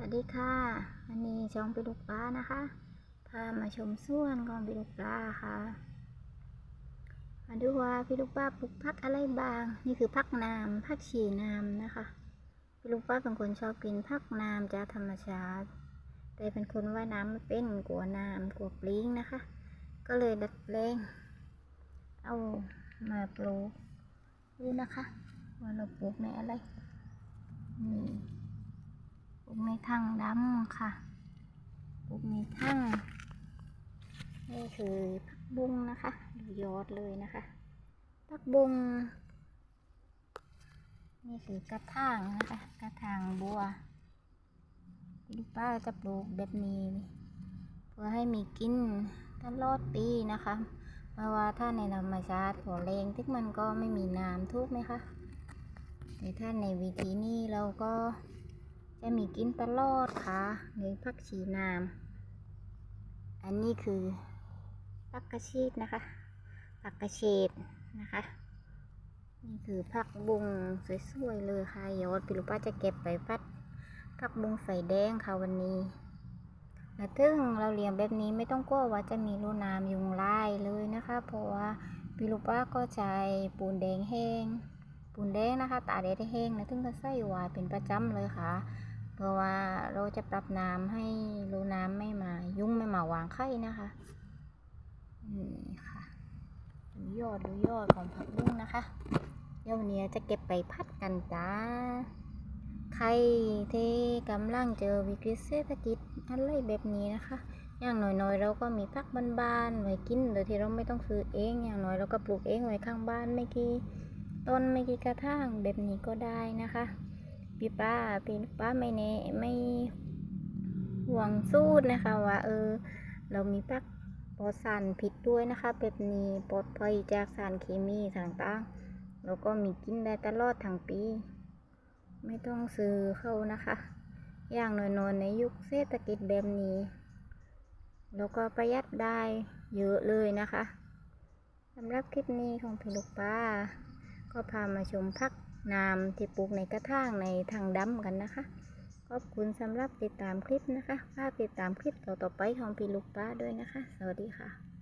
สวัสดีค่ะวันนี้ช่องปิลูกปลานะคะ พามาชมสวนของปิลูกปลาค่ะ มาดูว่าปิลูกปลาปลูกพักอะไรบ้าง นี่คือพักน้ำพักชีน้ำนะคะปิลูกปลาเป็นคนชอบกินพักน้ำจากธรรมชาติ แต่เป็นคนว่ายน้ำไม่เป็นกลัวน้ำกลัวปลิงนะคะ ก็เลยดัดแปลงเอามาปลูกดูนะคะว่าเราปลูกในอะไรนี่ ปลูกในถังดำค่ะปลูกในถังนี่คือผักบุ้งนะคะดูยอดเลยนะคะผักบุ้งนี่คือกระถางนะคะ กระถางบัวลูกป้าจะปลูกแบบนี้ เพื่อให้มีกินตลอดปีนะคะเพราะว่าถ้าในธรรมชาติหัวเลงที่มันก็ไม่มีน้ำทุกไหมคะแต่ถ้าในวิธีนี้เราก็ จะมีกินตลอดค่ะในผักชีนาม อันนี้คือผักกระชีดนะคะผักกระเฉดนะคะ นี่คือผักบุงสวยๆเลยค่ะยอดพี่ลูกป้าจะเก็บไปพัดผักบุงไฟแดงค่ะวันนี้และถึงเราเลี้ยงแบบนี้ไม่ต้องกลัวว่าจะมีรูน้ำยุงลายเลยนะคะ เพราะว่าพี่ลูกป้าก็ใช้ปูนแดงแห้ง ปูนแดงนะคะ ตาแดดแห้งนะถึงจะใส่ไว้เป็นประจำเลยค่ะ เพราะว่าเราจะปรับน้ำให้รูน้ำไม่มา ยุ่งไม่มาวางไข่นะคะนี่ค่ะดูยอดดูยอดของผักบุ้งนะคะเดี๋ยววันนี้จะเก็บไปพัดกันจ้าใครที่กำลังเจอวิกฤตเศรษฐกิจอะไรแบบนี้นะคะ อย่างน้อยๆ เราก็มีพักบ้านๆไว้กินโดยที่เราไม่ต้องซื้อเอง อย่างน้อยเราก็ปลูกเองไว้ข้างบ้านไม่กี่ ต้นไม่กี่กระถางแบบนี้ก็ได้นะคะพี่ป้าพี่ป้าไม่เนไม่ห่วงสู้นะคะว่าเออ เรามีปักปลอดสารผิดด้วยนะคะ แบบนี้ปลอดภัยจากสารเคมีต่างๆแล้วก็มีกินได้ตลอดทั้งปี ไม่ต้องซื้อเข้านะคะ อย่างน้อยๆในยุคเศรษฐกิจแบบนี้แล้วก็ประหยัดได้เยอะเลยนะคะสำหรับคลิปนี้ของพี่ลูกป้า ก็พามาชมพักนามที่ปลูกในกระถางในทางดำกันนะคะ ขอบคุณสำหรับติดตามคลิปนะคะ ฝากติดตามคลิปต่อๆไปของพี่ลูกป้าด้วยนะคะ สวัสดีค่ะ